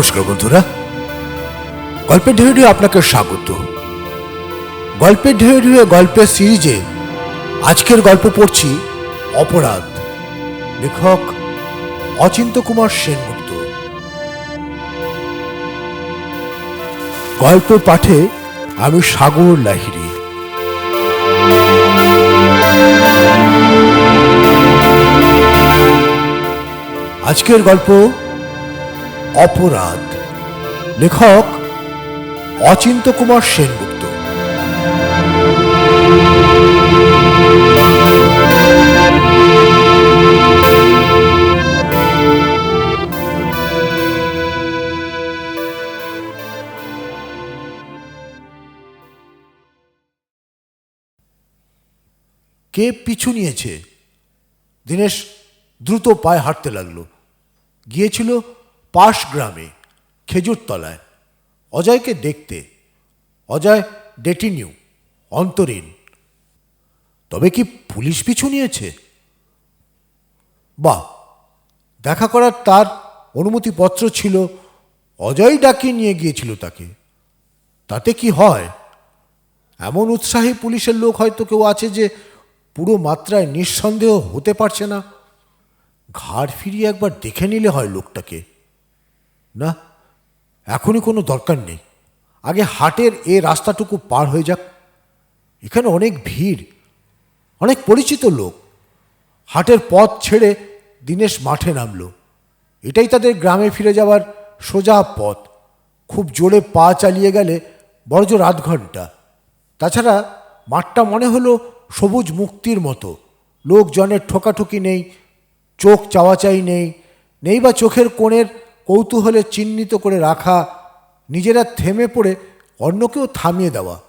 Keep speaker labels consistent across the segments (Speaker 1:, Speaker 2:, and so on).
Speaker 1: নমস্কার বন্ধুরা। গল্পের ঢেউ ঢেউ আপনাকে স্বাগত। গল্পের ঢেউ ঢেউ গল্পের সিরিজে আজকের গল্প পড়ছি অপরাধ। লেখক অচিন্ত কুমার সেনগুপ্ত। গল্প পাঠে আমি সাগর লাহিড়ী। আজকের গল্প অপরাধ। লেখক অচিন্ত কুমার সেনগুপ্ত। কে পিছু নিয়েছে? দিনেশ দ্রুত পায়ে হাঁটতে লাগল। গিয়েছিল পাশ গ্রামে, খেজুরতলায়। অজয়কে দেখতে, অজয় ডেটিনিউ, অন্তরীণ। তবে কি পুলিশ পিছু নিয়েছে? বা দেখা করার তার অনুমতিপত্র ছিল, অজয় ডাকিয়ে নিয়ে গিয়েছিল তাকে। তাতে কি হয়? এমন উৎসাহী পুলিশের লোক হয়তো কেউ আছে যে পুরো মাত্রায় নিঃসন্দেহ হতে পারছে না। ঘাড় ফিরিয়ে একবার দেখে নিলে হয় লোকটাকে। না, এখনই কোনো দরকার নেই। আগে হাটের এ রাস্তাটুকু পার হয়ে যাক। এখানে অনেক ভিড়, অনেক পরিচিত লোক। হাটের পথ ছেড়ে দিনেশ মাঠে নামলো। এটাই তাদের গ্রামে ফিরে যাওয়ার সোজা পথ। খুব জোরে পা চালিয়ে গেলে বড়জোর আধ ঘণ্টা। তাছাড়া মাঠটা মনে হলো সবুজ মুক্তির মতো। লোকজনের ঠোকাঠুকি নেই, চোখ চাওয়াচাই নেই নেই বা চোখের কোণের কৌতূহলে চিহ্নিত করে রাখা, নিজেরা থেমে পড়ে অন্যকেও থামিয়ে দেওয়া।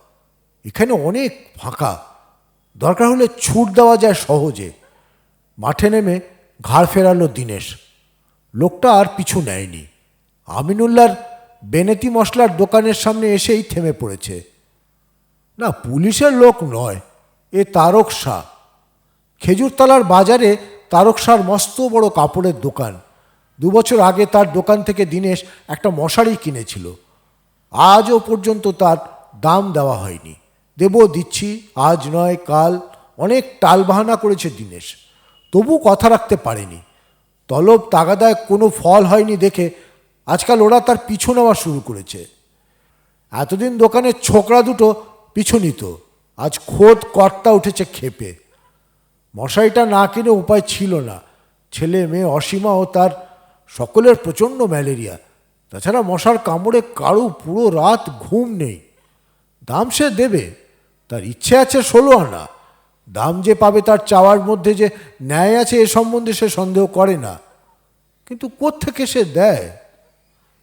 Speaker 1: এখানে অনেক ফাঁকা। দরকার হলে ছুট দেওয়া যায় সহজে। মাঠে নেমে ঘাড় ফেরালো দিনেশ। লোকটা আর পিছু নেয়নি। আমিনুল্লার বেনেতি মশলার দোকানের সামনে এসেই থেমে পড়েছে। না, পুলিশের লোক নয়, এ তারক শাহ। খেজুরতলার বাজারে তারক শাহর মস্ত বড় কাপড়ের দোকান। দু বছর আগে তার দোকান থেকে দিনেশ একটা মশারি কিনেছিল। আজও পর্যন্ত তার দাম দেওয়া হয়নি। দেব দিচ্ছি, আজ নয়, কাল। অনেক টালবাহানা করেছে দিনেশ। তবু কথা রাখতে পারেনি। তলব তাগাদায় কোনো ফল হয়নি দেখে আজকাল ওরা তার পিছু নেওয়া শুরু করেছে। এতদিন দোকানের ছোকরা দুটো পিছু নিত আজ খোদ কর্তা উঠেছে ক্ষেপে মশারিটা না কিনে উপায় ছিল না। ছেলে মেয়ে অসীমা ও তার সকলের প্রচণ্ড ম্যালেরিয়া। তাছাড়া মশার কামড়ে কারু পুরো রাত ঘুম নেই। দাম সে দেবে, তার ইচ্ছে আছে ষোলো আনা। দাম যে পাবে তার চাওয়ার মধ্যে যে ন্যায় আছে এ সম্বন্ধে সে সন্দেহ করে না। কিন্তু কোত্থেকে সে দেয়?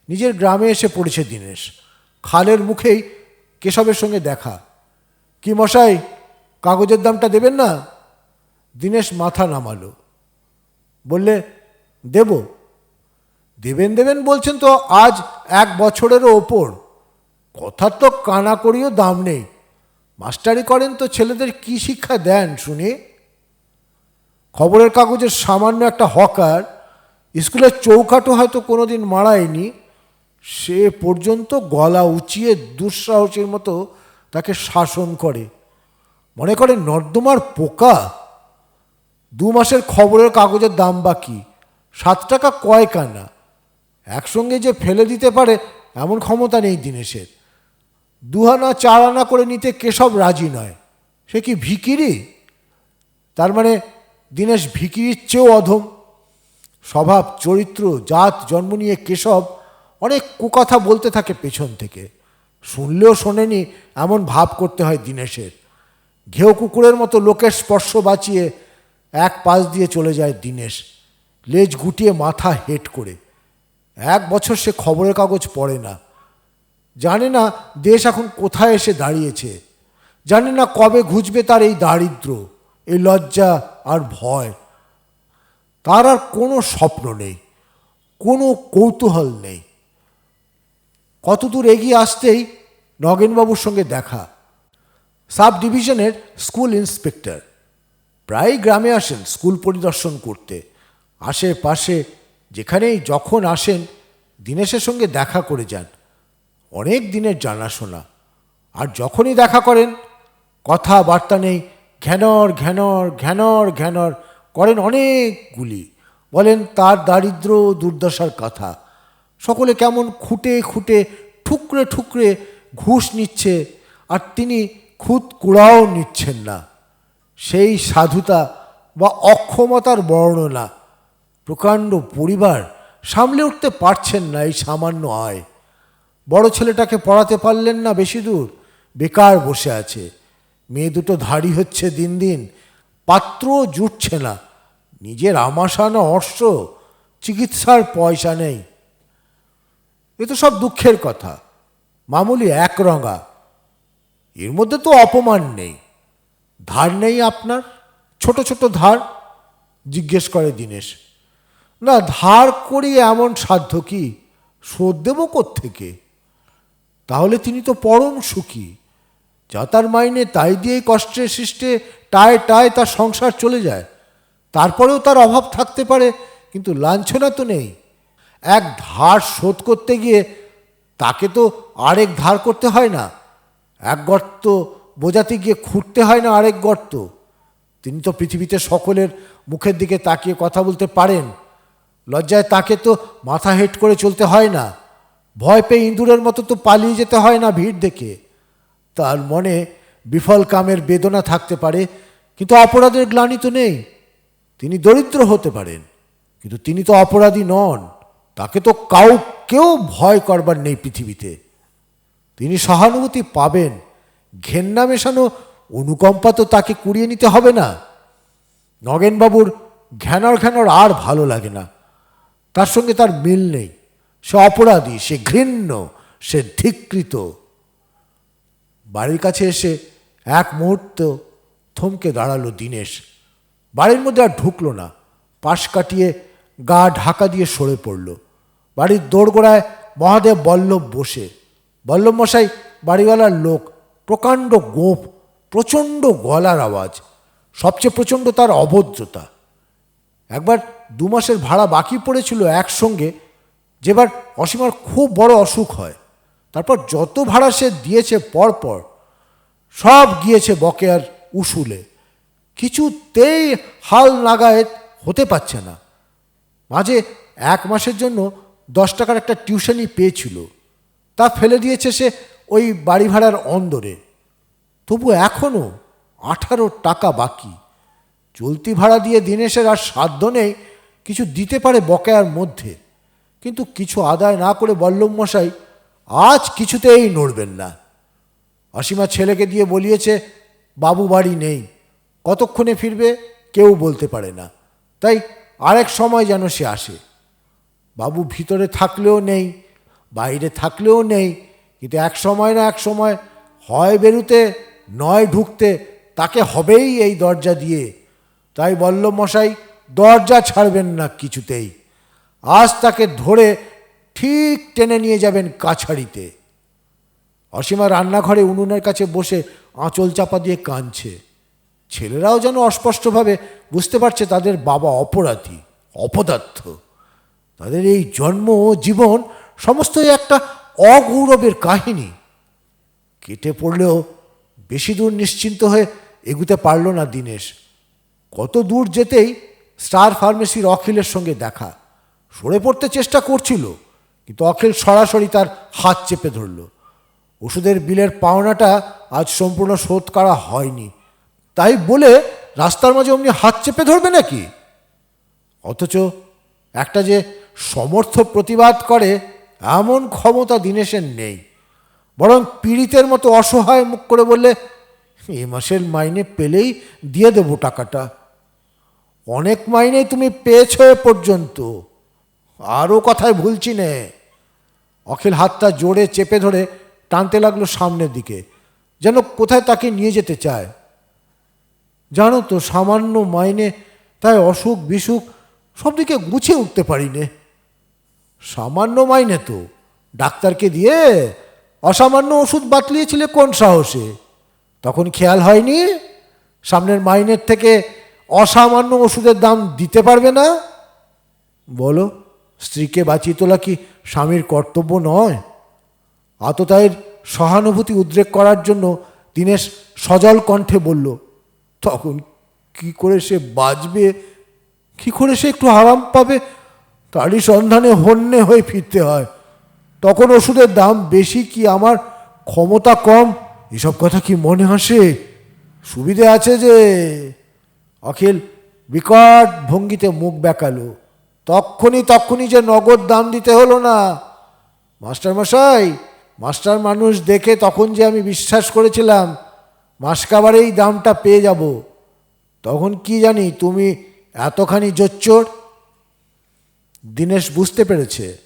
Speaker 1: নিজের গ্রামে এসে পড়েছে দিনেশ। খালের মুখেই কেশবের সঙ্গে দেখা। কি মশাই, কাগজের দামটা দেবেন না? দিনেশ মাথা নামালো। বললে, দেব। দেবেন দেবেন বলছেন তো, আজ এক বছরেরও ওপর। কথার তো কানা করিও দাম নেই। মাস্টারি করেন তো ছেলেদের কি শিক্ষা দেন শুনি। খবরের কাগজের সামান্য একটা হকার, স্কুলের চৌকাটো হয়তো কোনো দিন মারায়নি, সে পর্যন্ত গলা উঁচিয়ে দুঃসাহসের মতো তাকে শাসন করে। মনে করে নর্দমার পোকা? দু মাসের খবরের কাগজের দাম বাকি, সাত টাকা কয় কানা? একসঙ্গে যে ফেলে দিতে পারে, এমন ক্ষমতা নেই দিনেশের। দুহানা চার আনা করে নিতে কেশব রাজি নয়? সে কি ভিকিরি? তার মানে দিনেশ ভিকিরির চেয়েও অধম। স্বভাব, চরিত্র, জাত, জন্ম নিয়ে কেশব অনেক কুকথা বলতে থাকে পেছন থেকে। শুনলেও শোনেনি, এমন ভাব করতে হয় দিনেশের। ঘেউ কুকুরের মতো লোকের স্পর্শ বাঁচিয়ে এক পাশ দিয়ে চলে যায় দিনেশ। লেজ গুটিয়ে মাথা হেট করে। এক বছর সে খবরের কাগজ পড়ে না। জানে না দেশ এখন কোথায় এসে দাঁড়িয়েছে। জানে না কবে ঘুচবে তার এই দারিদ্র এই লজ্জা আর ভয়। তার আর কোনো স্বপ্ন নেই, কোনো কৌতূহল নেই। কতদূর এগিয়ে আসতেই নগেনবাবুর সঙ্গে দেখা। সাব ডিভিশনের স্কুল ইন্সপেক্টর। প্রায় গ্রামে আসেন স্কুল পরিদর্শন করতে। আশেপাশে যেখানেই যখন আসেন, দীনেশের সঙ্গে দেখা করে যান। অনেক দিনের জানাশোনা। আর যখনই দেখা করেন, কথাবার্তা নেই, ঘ্যানর ঘ্যানর ঘ্যানর ঘ্যানর করেন অনেকগুলি। বলেন, তার দারিদ্র দুর্দশার কথা। সকলে কেমন খুঁটে খুঁটে, ঠুকরে ঠুকরে ঘুষ নিচ্ছে, আর তিনি খুদ কুড়াও নিচ্ছেন না। সেই সাধুতা বা অক্ষমতার বর্ণনা প্রকাণ্ড পরিবার সামলে উঠতে পারছেন না এই সামান্য আয়। বড় ছেলেটাকে পড়াতে পারলেন না বেশি দূর, বেকার বসে আছে। মেয়ে দুটো ধাড়ি হচ্ছে দিন দিন, পাত্রও জুটছে না। নিজের আমাশানা অর্শ, চিকিৎসার পয়সা নেই। এ তো সব দুঃখের কথা। মামুলি একরঙা। এর মধ্যে তো অপমান নেই। ধার নেই আপনার? ছোট ছোট ধার? জিজ্ঞেস করে দিনেশ। না, ধার করি এমন সাধ্য কি? শোধ দেবো থেকে তাহলে তিনি তো পরম সুখী। যা তার মাইনে তাই দিয়েই কষ্টে সৃষ্টে টায় টায় তার সংসার চলে যায়। তারপরেও তার অভাব থাকতে পারে, কিন্তু লাঞ্ছনা তো নেই। এক ধার শোধ করতে গিয়ে তাকে তো আরেক ধার করতে হয় না। এক গর্ত বোঝাতে গিয়ে খুঁড়তে হয় না আরেক গর্ত। তিনি তো পৃথিবীতে সকলের মুখের দিকে তাকিয়ে কথা বলতে পারেন। লজ্জায় তাকে তো মাথা হেট করে চলতে হয় না। ভয় পেয়ে ইঁদুরের মতো তো পালিয়ে যেতে হয় না ভিড় দেখে। তার মনে বিফল কামের বেদনা থাকতে পারে, কিন্তু অপরাধের গ্লানি তো নেই। তিনি দরিদ্র হতে পারেন, কিন্তু তিনি তো অপরাধী নন। তাকে তো কাউ কেউ ভয় করবার নেই পৃথিবীতে। তিনি সহানুভূতি পাবেন, ঘেন্না মেশানো অনুকম্পা তো তাকে কুড়িয়ে নিতে হবে না। নগেনবাবুর ঘ্যানর ঘ্যানর আর ভালো লাগে না। তার সঙ্গে তার মিল নেই। সে অপরাধী, সে ঘৃণ্য, সে ধিকৃত। বাড়ির কাছে এসে এক মুহূর্ত থমকে দাঁড়াল দীনেশ। বাড়ির মধ্যে আর ঢুকলো না। পাশ কাটিয়ে গা ঢাকা দিয়ে সরে পড়ল। বাড়ির দোরগোড়ায় মহাদেব বল্লভ বসে। বল্লভ মশাই বাড়িওয়ালার লোক, প্রকাণ্ড গোপ, প্রচণ্ড গলার আওয়াজ, সবচেয়ে প্রচণ্ড তার অভদ্রতা। একবার দু মাসের ভাড়া বাকি পড়েছিল একসঙ্গে, যেবার অসীমার খুব বড় অসুখ হয়। তারপর যত ভাড়া সে দিয়েছে পরপর, সব গিয়েছে বকেয়ার উসুলে। কিছুতেই হাল নাগায়েত হতে পারছে না। মাঝে এক মাসের জন্য দশ টাকার একটা টিউশনই পেয়েছিল। তা ফেলে দিয়েছে সে ওই বাড়ি ভাড়ার অন্দরে। তবু এখনও আঠারো টাকা বাকি। চলতি ভাড়া দিয়ে দিনেশের আর সাধ্য নেই কিছু দিতে পারে বকেয়ার মধ্যে, কিন্তু কিছু আদায় না করে বল্লভ মশাই আজ কিছুতেই নড়বেন না। অসীমা ছেলেকে দিয়ে বলিয়েছে, বাবু বাড়ি নেই, কতক্ষণে ফিরবে কেউ বলতে পারে না, তাই আরেক সময় যেন সে আসে। বাবু ভিতরে থাকলেও নেই, বাইরে থাকলেও নেই, কিন্তু এক সময় না এক সময় হয় বেরুতে, নয় ঢুকতে, তাকে হবেই এই দরজা দিয়ে। তাই বল্লভ মশাই দরজা ছাড়বেন না কিছুতেই। আজ তাকে ধরে ঠিক টেনে নিয়ে যাবেন কাছাড়িতে। অসীমা রান্নাঘরে উনুনের কাছে বসে আঁচল চাপা দিয়ে কাঁদছে। ছেলেরাও যেন অস্পষ্টভাবে বুঝতে পারছে তাদের বাবা অপরাধী, অপদার্থ। তাদের এই জন্ম ও জীবন সমস্তই একটা অগৌরবের কাহিনী। কেটে পড়লেও বেশি দূর নিশ্চিন্ত হয়ে এগুতে পারল না দিনেশ। কত দূর যেতেই স্টার ফার্মেসির অখিলের সঙ্গে দেখা। সরে পড়তে চেষ্টা করছিল, কিন্তু অখিল সরাসরি তার হাত চেপে ধরল। ওষুধের বিলের পাওনাটা আজ সম্পূর্ণ শোধ করা হয়নি। তাই বলে রাস্তার মাঝে অমনি হাত চেপে ধরবে নাকি? অথচ একটা যে সমর্থ প্রতিবাদ করে, এমন ক্ষমতা দিনেশের নেই। বরং পীড়িতের মতো অসহায় মুখ করে বললে, এ মাসের মাইনে পেলেই দিয়ে দেবো টাকাটা। অনেক মাইনে তুমি পেয়েছ এ পর্যন্ত। আরও কথায় ভুলছি নে অখিল হাতটা জোরে চেপে ধরে টানতে লাগল সামনের দিকে, যেন কোথায় তাকে নিয়ে যেতে চায়। জানো তো, সামান্য মাইনে তাই অসুখ বিসুখ সব দিকে গুছিয়ে উঠতে পারি নে সামান্য মাইনে তো, ডাক্তারকে দিয়ে অসামান্য ওষুধ বাতলিয়েছিলে কোন সাহসে? তখন খেয়াল হয়নি? সামনের মাইনের থেকে অসামান্য ওষুধের দাম দিতে পারবে না? বলো, স্ত্রীকে বাঁচিয়ে তোলা কি স্বামীর কর্তব্য নয়? আততায়ের সহানুভূতি উদ্রেক করার জন্য দীনেশ সজল কণ্ঠে বলল, তখন কি করে সে বাঁচবে? কি করে সে একটু আরাম পাবে? তারই সন্ধানে হন্যে হয়ে ফিরতে হয়। তখন ওষুধের দাম বেশি কি আমার ক্ষমতা কম? এসব কথা কি মনে আসে? সুবিধে আছে যে অখিল, বিকট ভঙ্গিতে মুখ বেঁকালো। তক্ষণি তক্ষণি যে নগদ দাম দিতে হলো না। মাস্টার মশাই, মাস্টার মানুষ দেখে তখন যে আমি বিশ্বাস করেছিলাম, মাসকাবারেই দামটা পেয়ে যাব। তখন কি জানি তুমি এতখানি জোচ্চোর? দীনেশ বুঝতে পেরেছে।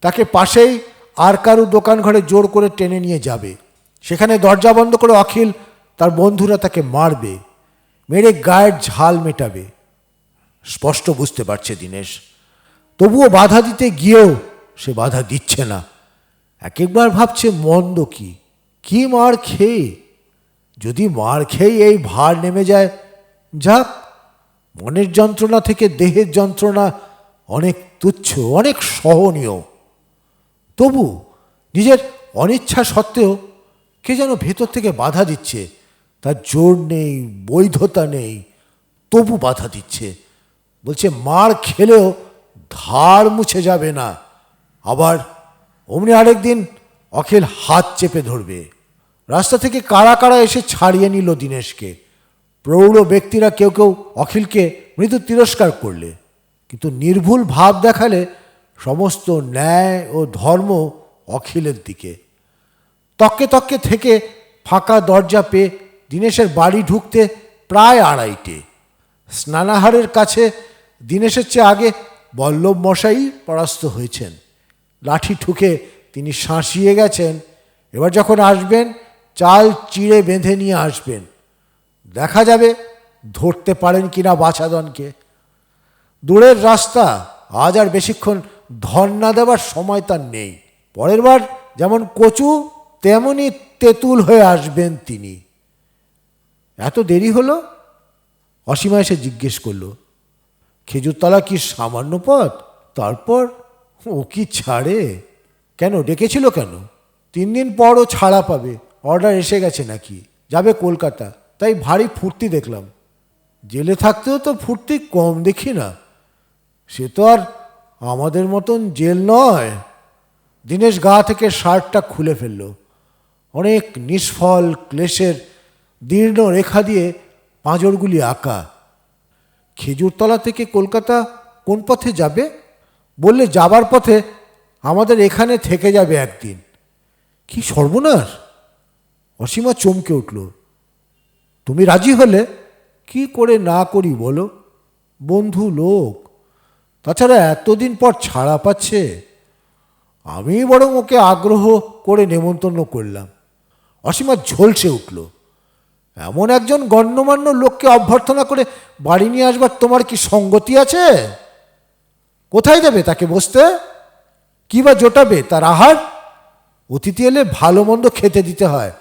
Speaker 1: তাকে পাশেই আর কারু দোকান ঘরে জোর করে টেনে নিয়ে যাবে। সেখানে দরজা বন্ধ করে অখিল তার বন্ধুরা তাকে মারবে। মেরে গায়ের ঝাল মেটাবে। স্পষ্ট বুঝতে পারছে দিনেশ। তবুও বাধা দিতে গিয়েও সে বাধা দিচ্ছে না। এক একবার ভাবছে, মন্দ কি? কি মার খেয়ে? যদি মার খেয়ে এই ভার নেমে যায়, যাক, মনের যন্ত্রণা থেকে দেহের যন্ত্রণা অনেক তুচ্ছ, অনেক সহনীয়। তবু নিজের অনিচ্ছা সত্ত্বেও কে যেন ভেতর থেকে বাধা দিচ্ছে। তার জোর নেই, বৈধতা নেই, তবু বাধা দিচ্ছে। বলছে, মার খেলেও ধার মুছে যাবে না। আবার অমনি আরেকদিন অখিল হাত চেপে ধরবে। রাস্তা থেকে কারা কারা এসে ছাড়িয়ে নিল দীনেশকে। প্রৌঢ় ব্যক্তিরা কেউ কেউ অখিলকে মৃদু তিরস্কার করলে। কিন্তু নির্ভুল ভাব দেখালে সমস্ত ন্যায় ও ধর্ম অখিলের দিকে। তককে তককে থেকে ফাঁকা দরজা পেয়ে দিনেশের বাড়ি ঢুকতে প্রায় আড়াইটে। স্নানাহারের কাছে দিনেশের চেয়ে আগে বল্লভ মশাই পরাস্ত হয়েছেন। লাঠি ঠুকে তিনি শাঁসিয়ে গেছেন। এবার যখন আসবেন, চাল চিড়ে বেঁধে নিয়ে আসবেন। দেখা যাবে ধরতে পারেন কিনা বাছাদনকে। দূরের রাস্তা, আজ আর বেশিক্ষণ ধর্না দেওয়ার সময় তার নেই। পরের বার যেমন কচু তেমনই তেঁতুল হয়ে আসবেন তিনি। এত দেরি হলো? অসীমা এসে জিজ্ঞেস করল খেজুরতলা কি সামান্য পথ? তারপর, ও কি ছাড়ে? কেন, ডেকেছিল কেন? তিন দিন পর ও ছাড়া পাবে, অর্ডার এসে গেছে নাকি? যাবে কলকাতা, তাই ভারী ফুর্তি দেখলাম। জেলে থাকতেও তো ফুর্তি কম দেখি না। সে তো আর আমাদের মতন জেল নয়। দিনেশ গা থেকে শার্টটা খুলে ফেলল। অনেক নিষ্ফল, ক্লেশের দীর্ণ রেখা দিয়ে পাঁজরগুলি আঁকা। খেজুরতলা থেকে কলকাতা কোন পথে যাবে? বললে যাবার পথে আমাদের এখানে থেকে যাবে একদিন। কি সর্বনাশ! অসীমা চমকে উঠল। তুমি রাজি হলে কি করে না করি বলো? বন্ধু লোক, তাছাড়া এতদিন পর ছাড়া পাচ্ছে। আমি বরং ওকে আগ্রহ করে নেমন্তন্ন করলাম। অসীমা ঝলসে উঠল। এমন একজন গণ্যমান্য লোককে অভ্যর্থনা করে বাড়ি নিয়ে আসবার তোমার কি সঙ্গতি আছে? কোথায় দেবে তাকে বসতে? কি বা জোটাবে তার আহার? অতিথি এলে ভালো মন্দ খেতে দিতে হয়।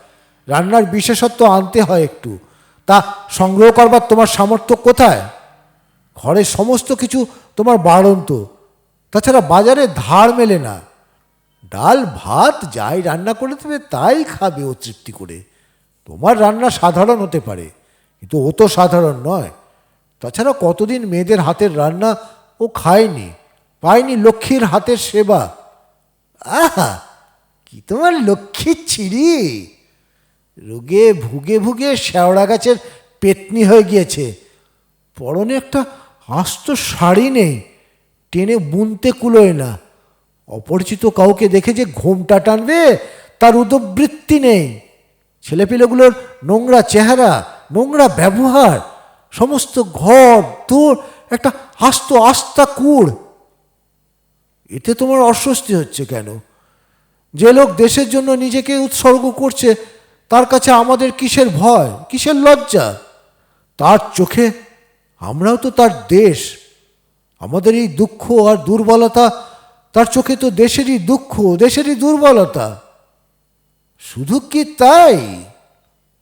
Speaker 1: রান্নার বিশেষত্ব আনতে হয় একটু। তা সংগ্রহ করবার তোমার সামর্থ্য কোথায়? ঘরের সমস্ত কিছু তোমার বাড়ন্ত। তাছাড়া বাজারে ধার মেলে না। ডাল, ভাত, যাই রান্না করে দেবে, তাই খাবে ও তৃপ্তি করে। তোমার রান্না সাধারণ হতে পারে, কিন্তু ও তো সাধারণ নয়। তাছাড়া কতদিন মেয়েদের হাতের রান্না ও খায়নি, পায়নি লক্ষ্মীর হাতের সেবা? আহা, কি তোমার লক্ষ্মীর ছিড়ি রোগে ভুগে ভুগে শেওড়া গাছের পেতনি হয়ে গিয়েছে। পরনে একটা আস্ত শাড়ি নেই, টেনে বুনতে কুলোয় না। অপরিচিত কাউকে দেখে যে ঘোমটা টানবে, তার উদবৃত্তি নেই। ছেলেপিলেগুলোর নোংরা চেহারা, নোংরা ব্যবহার, সমস্ত ঘর, তোর একটা আস্ত আস্তা কুড় এতে তোমার অস্বস্তি হচ্ছে কেন? যে লোক দেশের জন্য নিজেকে উৎসর্গ করছে, তার কাছে আমাদের কিসের ভয়, কিসের লজ্জা? তার চোখে আমরাও তো তার দেশ। আমাদের এই দুঃখ আর দুর্বলতা, তার চোখে তো দেশেরই দুঃখ, দেশেরই দুর্বলতা। শুধু কি তাই?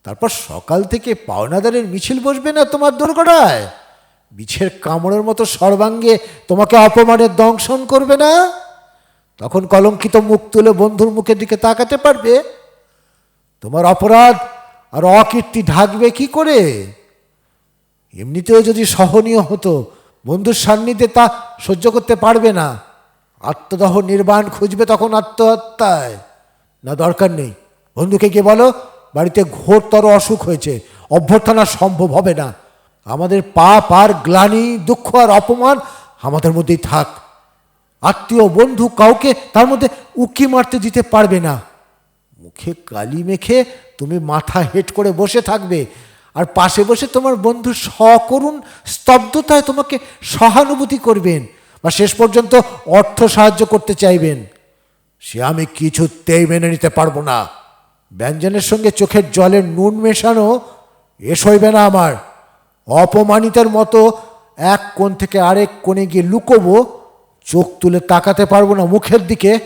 Speaker 1: তারপর সকাল থেকে পাওনাদারের মিছিল বসবে না তোমার দোরগোড়ায় বিছের কামড়ের মতো সর্বাঙ্গে তোমাকে অপমানের দংশন করবে না? তখন কলঙ্কিত মুখ তুলে বন্ধুর মুখের দিকে তাকাতে পারবে? তোমার অপরাধ আর অকীর্তি ঢাকবে কি করে? এমনিতেও যদি সহনীয় হতো, বন্ধুর সান্নিধ্যে তা সহ্য করতে পারবে না। আত্মদহ নির্বাণ খুঁজবে তখন আত্মহত্যায়। না, দরকার নেই। বন্ধুকে গিয়ে বলো, বাড়িতে ঘোরতর অসুখ হয়েছে, অভ্যর্থনা সম্ভব হবে না। আমাদের পাপ আর গ্লানি, দুঃখ আর অপমান আমাদের মধ্যেই থাক। আত্মীয় বন্ধু কাউকে তার মধ্যে উকি মারতে দিতে পারবে না। মুখে কালি মেখে তুমি মাথা হেট করে বসে থাকবে, আর পাশে বসে তোমার বন্ধু সকরুণ স্তব্ধতায় তোমাকে সহানুভূতি করবেন বা শেষ পর্যন্ত অর্থ সাহায্য করতে চাইবেন। সে আমি কিছুতেই মেনে নিতে পারব না। ব্যঞ্জনের সঙ্গে চোখের জলের নুন মেশানো, এ সইবে না আমার। অপমানিতের মতো এক কোণ থেকে আরেক কোণে গিয়ে লুকোবো, চোখ তুলে তাকাতে পারব না মুখের দিকে।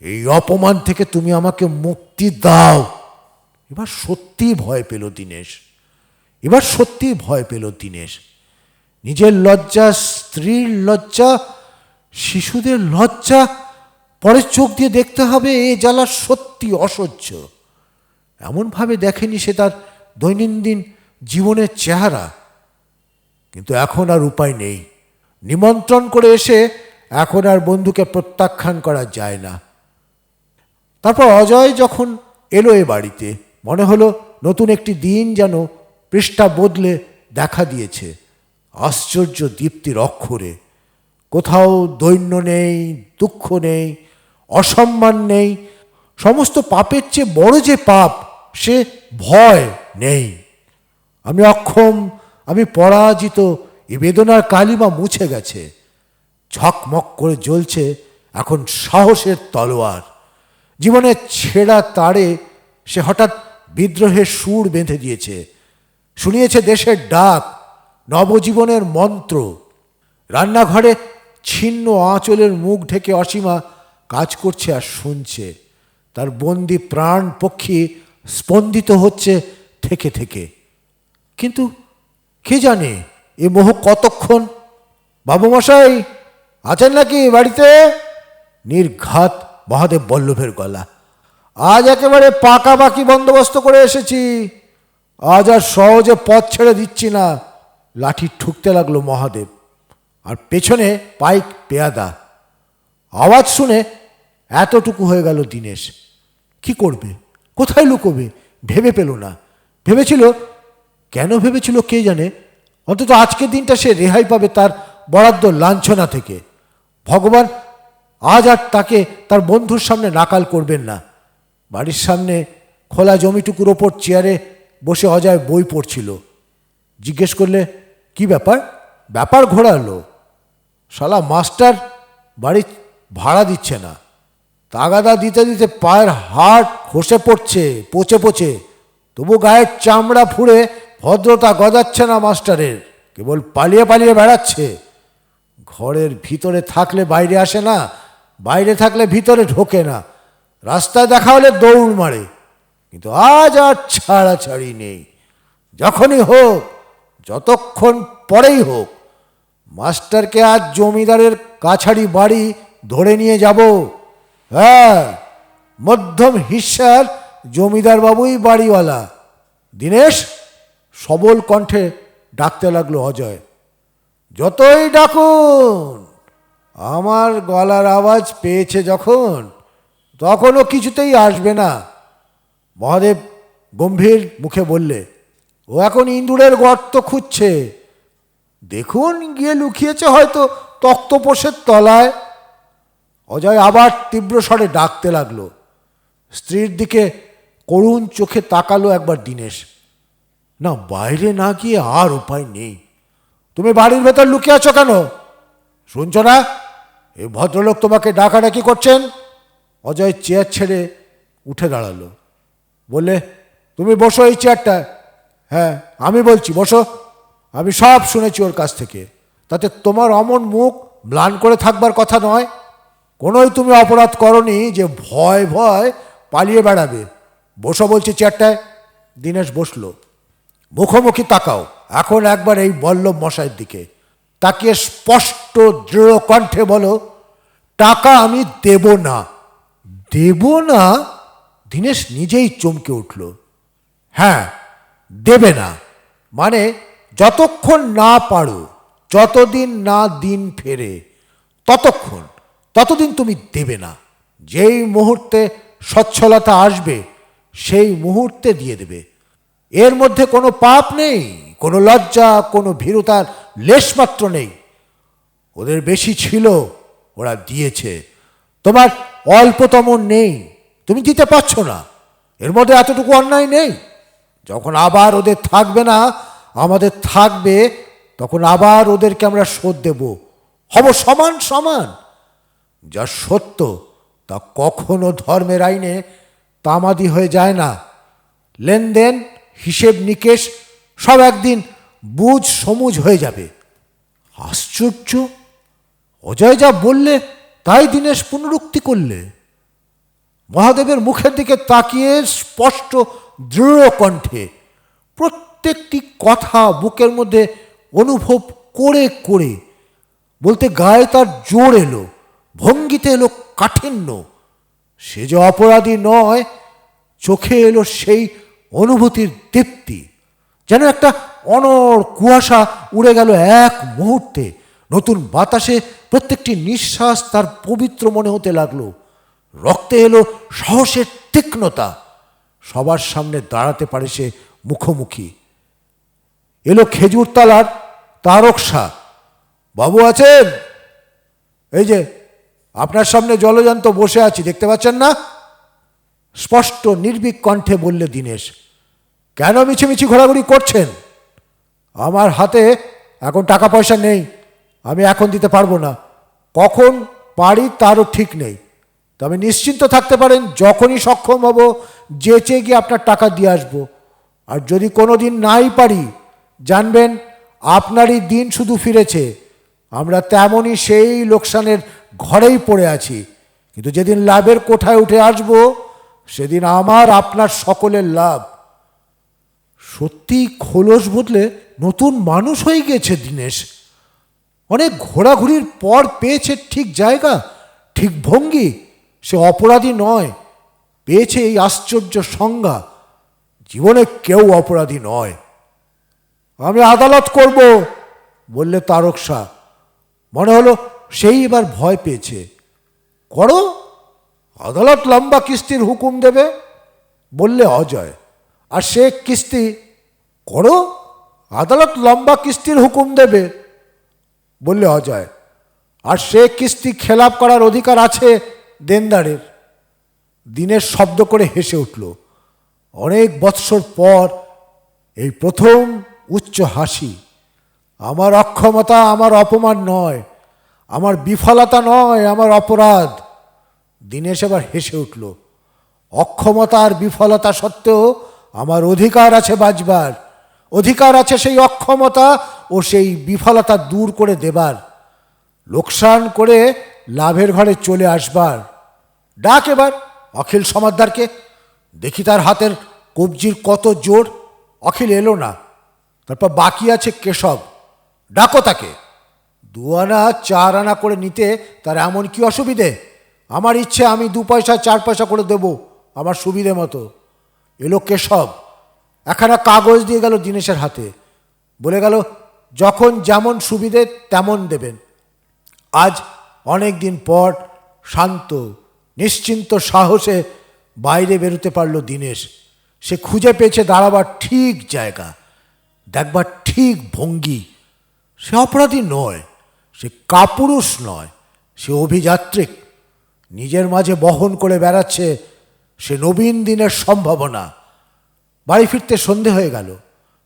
Speaker 1: এই অপমান থেকে তুমি আমাকে মুক্তি দাও। এবার সত্যিই ভয় পেল দীনেশ। এবার সত্যিই ভয় পেল দীনেশ। নিজের লজ্জা, স্ত্রীর লজ্জা, শিশুদের লজ্জা পরে চোখ দিয়ে দেখতে হবে এ জ্বালা সত্যি অসহ্য। এমনভাবে দেখেনি সে তার দৈনন্দিন জীবনের চেহারা। কিন্তু এখন আর উপায় নেই। নিমন্ত্রণ করে এসে এখন আর বন্ধুকে প্রত্যাখ্যান করা যায় না। তারপর অজয় যখন এলো এ বাড়িতে, মনে হলো নতুন একটি দিন যেন পৃষ্ঠা বদলে দেখা দিয়েছে। আশ্চর্য দীপ্তির অক্ষরে। কোথাও দৈন্য নেই, দুঃখ নেই অসম্মান নেই। সমস্ত পাপের চেয়ে বড় যে পাপ, সে ভয় নেই। আমি অক্ষম, আমি পরাজিত, এ বেদনার কালিমা মুছে গেছে। ঝকমক করে জ্বলছে এখন সাহসের তলোয়ার। জীবনের ছেঁড়া তারে সে হঠাৎ বিদ্রোহের সুর বেঁধে দিয়েছে। শুনিয়েছে দেশের ডাক, নবজীবনের মন্ত্র। রান্নাঘরে ছিন্ন আঁচলের মুখ ঢেকে অসীমা কাজ করছে আর শুনছে। তার বন্দি প্রাণ পক্ষী স্পন্দিত হচ্ছে থেকে থেকে। কিন্তু কে জানে এ মোহ কতক্ষণ? বাবুমশাই, আছেন নাকি বাড়িতে? নির্ঘাত মহাদেব বল্লভের গলা। আজ একেবারে পাকাপাকি বন্দোবস্ত করে এসেছি। আজ আর সহজে পথ ছেড়ে দিচ্ছি না। লাঠি ঠুকতে লাগল মহাদেব। আর পেছনে পাইক পেয়াদা। আওয়াজ শুনে এতটুকু হয়ে গেল দীনেশ। কি করবে? কোথায় লুকোবে? ভেবে পেল না। ভেবেছিল, কেন ভেবেছিল কে জানে? অন্তত আজকের দিনটা সে রেহাই পাবে তার বরাদ্দ লাঞ্ছনা থেকে। ভগবান আজ আর তাকে তার বন্ধুর সামনে নাকাল করবেন না। বাড়ির সামনে খোলা জমিটুকুর ওপর চেয়ারে বসে অজয় বই পড়ছিল। জিজ্ঞেস করলে, কি ব্যাপার? ব্যাপার ঘোরালো? শালা মাস্টার বাড়ি ভাড়া দিচ্ছে না। তাগাদা দিতে দিতে পায়ের হাড় খসে পড়ছে, পচে পচে। তবু গায়ের চামড়া ফুঁড়ে ভদ্রতা গজাচ্ছে না মাস্টারের, কেবল পালিয়ে পালিয়ে বেড়াচ্ছে। ঘরের ভিতরে থাকলে বাইরে আসে না, বাইরে থাকলে ভিতরে ঢোকে না। রাস্তায় দেখা হলে দৌড় মারে, কিন্তু আজ আর ছাড়াছাড়ি নেই। যখনই হোক, যতক্ষণ পরেই হোক, মাস্টারকে আজ জমিদারের কাছারি বাড়ি ধরে নিয়ে যাব। হ্যাঁ মধ্যম হিস্যার জমিদার বাবুই বাড়িওয়ালা। দীনেশ, সবল কণ্ঠে ডাকতে লাগল অজয়। যতই ডাকুন, আমার গলার আওয়াজ পেয়েছে যখন, তখনও কিছুতেই আসবে না। মহাদেব গম্ভীর মুখে বললে, ও এখন ইঁদুরের গর্ত খুঁজছে। দেখুন গিয়ে লুকিয়েছে হয়তো তক্তপোষের তলায়। অজয় আবার তীব্র স্বরে ডাকতে লাগল। স্ত্রীর দিকে করুণ চোখে তাকালো একবার দিনেশ। না, বাইরে না গিয়ে আর উপায় নেই। তুমি বাড়ির ভেতর লুকিয়ে আছো কেন? শুনছ না? এই ভদ্রলোক তোমাকে ডাকাডাকি করছেন? অজয় চেয়ার ছেড়ে উঠে দাঁড়াল। বললে, তুমি বসো এই চেয়ারটা। হ্যাঁ আমি বলছি, বসো। আমি সব শুনেছি ওর কাছ থেকে। তাতে তোমার অমন মুখ ম্লান করে থাকবার কথা নয়। কোনোই তুমি অপরাধ করনি যে ভয় ভয় পালিয়ে বেড়াবে। বসো বলছি চেয়ারটায়। দীনেশ বসল। মুখোমুখি তাকাও। এখন একবার এই বল্লভ মশাইয়ের দিকে। তাকিয়ে স্পষ্ট, দৃঢ় কণ্ঠে বলো, টাকা আমি দেব না। দেব না? দীনেশ নিজেই চমকে উঠল। হ্যাঁ দেবে না। মানে যতক্ষণ না পারো, যতদিন না দিন ফেরে, ততক্ষণ। ততদিন তুমি দেবে না। যেই মুহূর্তে সচ্ছলতা আসবে, সেই মুহূর্তে দিয়ে দেবে। এর মধ্যে কোনো পাপ নেই, কোনো লজ্জা, কোনো ভীরুতার লেশমাত্র নেই। ওদের বেশি ছিল, ওরা দিয়েছে। তোমার অল্পতম নেই, তুমি দিতে পারছ না। এর মধ্যে এতটুকু অন্যায় নেই। যখন আবার ওদের থাকবে না, আমাদের থাকবে, তখন আবার ওদেরকে আমরা শোধ দেব। হব সমান সমান। যা সত্য, তা কখনো ধর্মের আইনে তামাদি হয়ে যায় না। লেনদেন, হিসেব নিকেশ সব একদিন বুঝ সমুজ হয়ে যাবে। আশ্চর্য! অজয় যা বললে, তাই দীনেশ পুনরুক্তি করলে। মহাদেবের মুখের দিকে তাকিয়ে স্পষ্ট, দৃঢ় কণ্ঠে প্রত্যেকটি কথা বুকের মধ্যে অনুভব করে করে বলতে গায়ে তার জোর এলো। ভঙ্গিতে এলো কাঠিন্য। সে যে অপরাধী নয়, চোখে এলো সেই অনুভূতির তৃপ্তি। যেন একটা অনড় কুয়াশা উড়ে গেল এক মুহূর্তে। নতুন বাতাসে প্রত্যেকটি নিঃশ্বাস তার পবিত্র মনে হতে লাগল। রক্তে এলো সাহসের তীক্ষ্ণতা। সবার সামনে দাঁড়াতে পারে সে মুখোমুখি। এলো খেজুরতলার তারকসা। বাবু আছেন? এই যে আপনার সামনে জলজান্ত বসে আছি, দেখতে পাচ্ছেন না? স্পষ্ট, নির্ভীক কণ্ঠে বললে দীনেশ, কেন মিছিমিছি ঘোরাঘুরি করছেন? আমার হাতে এখন টাকা পয়সা নেই, আমি এখন দিতে পারব না। কখন পারি তারও ঠিক নেই। তবে নিশ্চিন্ত থাকতে পারেন, যখনই সক্ষম হব, যেচে গিয়ে আপনার টাকা দিয়ে আসব। আর যদি কোনো দিন নাই পারি, জানবেন, আপনারই দিন শুধু ফিরেছে। আমরা তেমনই সেই লোকসানের ঘরেই পড়ে আছি। কিন্তু যেদিন লাভের কোঠায় উঠে আসব, সেদিন আমার, আপনার সকলের লাভ। সত্যি খোলস বদলে নতুন মানুষ হয়ে গেছে দিনেশ। অনেক ঘোরাঘুরির পর পেয়েছে ঠিক জায়গা, ঠিক ভঙ্গি। সে অপরাধী নয়, পেয়েছে এই আশ্চর্য সংজ্ঞা। জীবনে কেউ অপরাধী নয়। আমি আদালত করব, বললে তারকসা। মনে হলো সেই এবার ভয় পেয়েছে। করো, আদালত লম্বা কিস্তির হুকুম দেবে বললে অজয়। আর সে কিস্তি করো, আদালত লম্বা কিস্তির হুকুম দেবে বললে অজয়। আর সে কিস্তি খেলাপ করার অধিকার আছে দেনদারের। দিনের শব্দ করে হেসে উঠল। অনেক বৎসর পর এই প্রথম উচ্চ হাসি। আমার অক্ষমতা, আমার অপমান নয়। আমার বিফলতা নয়, আমার অপরাধ। দিনেশ এবার হেসে উঠল, অক্ষমতা আর বিফলতা সত্ত্বেও আমার অধিকার আছে বাঁচবার। অধিকার আছে সেই অক্ষমতা ও সেই বিফলতা দূর করে দেবার। লোকসান করে লাভের ঘরে চলে আসবার। ডাক এবার অখিল সমাদ্দারকে, দেখি তার হাতের কবজির কত জোর। অখিল এলো না, তারপর বাকি আছে কেশব। ডাকো তাকে। দু আনা চার আনা করে নিতে তার এমন কি অসুবিধে? আমার ইচ্ছে, আমি দু পয়সা, চার পয়সা করে দেব, আমার সুবিধে মতো। এলো কেশব একখানা কাগজ দিয়ে গেল দিনেশের হাতে। বলে গেল, যখন যেমন সুবিধে তেমন দেবেন। আজ অনেক দিন পর শান্ত, নিশ্চিন্ত সাহসে বাইরে বেরোতে পারল দিনেশ। সে খুঁজে পেয়েছে দাঁড়াবার ঠিক জায়গা। দেখবার ঠিক ভঙ্গি। সে অপরাধী নয়। সে কাপুরুষ নয়, সে অভিযাত্রিক। নিজের মাঝে বহন করে বেড়াচ্ছে সে নবীন দিনের সম্ভাবনা। বাড়ি ফিরতে সন্ধে হয়ে গেল।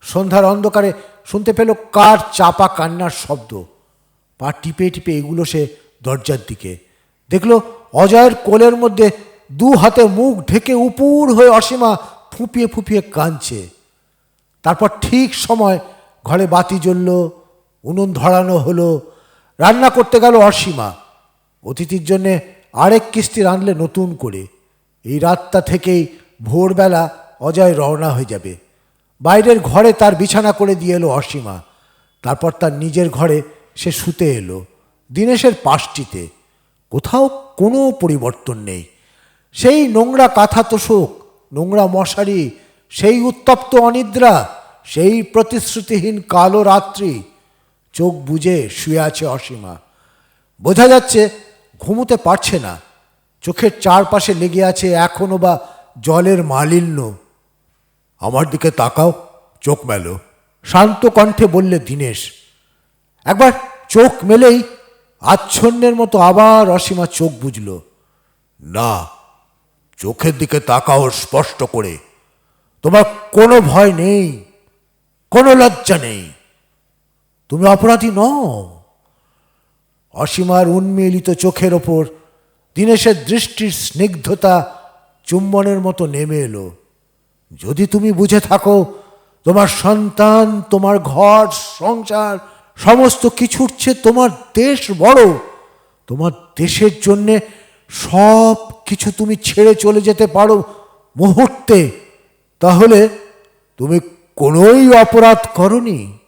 Speaker 1: সন্ধ্যার অন্ধকারে শুনতে পেল কার চাপা কান্নার শব্দ। পা টিপে টিপে এগুলো সে দরজার দিকে। দেখল অজয়ের কোলের মধ্যে দু হাতে মুখ ঢেকে উপুর হয়ে অসীমা ফুপিয়ে ফুপিয়ে কাঁদছে। তারপর ঠিক সময় ঘরে বাতি জ্বলল, উনুন ধরানো হলো রান্না করতে গেল অসীমা। অতিথির জন্যে আরেক কিস্তি রাঁধলে নতুন করে। এই রাতটা থেকেই ভোরবেলা অজয় রওনা হয়ে যাবে। বাইরের ঘরে তার বিছানা করে দিয়ে এলো অসীমা। তারপর তার নিজের ঘরে সে শুতে এলো, দিনেশের পাশটিতে। কোথাও কোনো পরিবর্তন নেই। সেই নোংরা কাঁথা তোষক, নোংরা মশারি, সেই উত্তপ্ত অনিদ্রা, সেই প্রতিশ্রুতিহীন কালো রাত্রি চোখ বুজে শুয়ে আছে অসীমা। বোঝা যাচ্ছে ঘুমোতে পারছে না। চোখের চারপাশে লেগে আছে এখনও বা জলের মালিন্য। আমার দিকে তাকাও, চোখ মেলো। শান্ত কণ্ঠে বললে দীনেশ, একবার চোখ মেলেই আচ্ছন্নের মতো আবার অসীমা চোখ বুঝল না, চোখের দিকে তাকাও স্পষ্ট করে। তোমার কোনো ভয় নেই, কোনো লজ্জা নেই। তুমি অপরাধী নও। অসীমার উন্মিলিত চোখের ওপর দীনেশের দৃষ্টির স্নিগ্ধতা চুম্বনের মতো নেমে এলো। যদি তুমি বুঝে থাকো, তোমার সন্তান, তোমার ঘর, সংসার, সমস্ত কিছুর চেয়ে তোমার দেশ বড়, তোমার দেশের জন্যে সব কিছু তুমি ছেড়ে চলে যেতে পারো মুহূর্তে, তাহলে তুমি কোনোই অপরাধ করনি।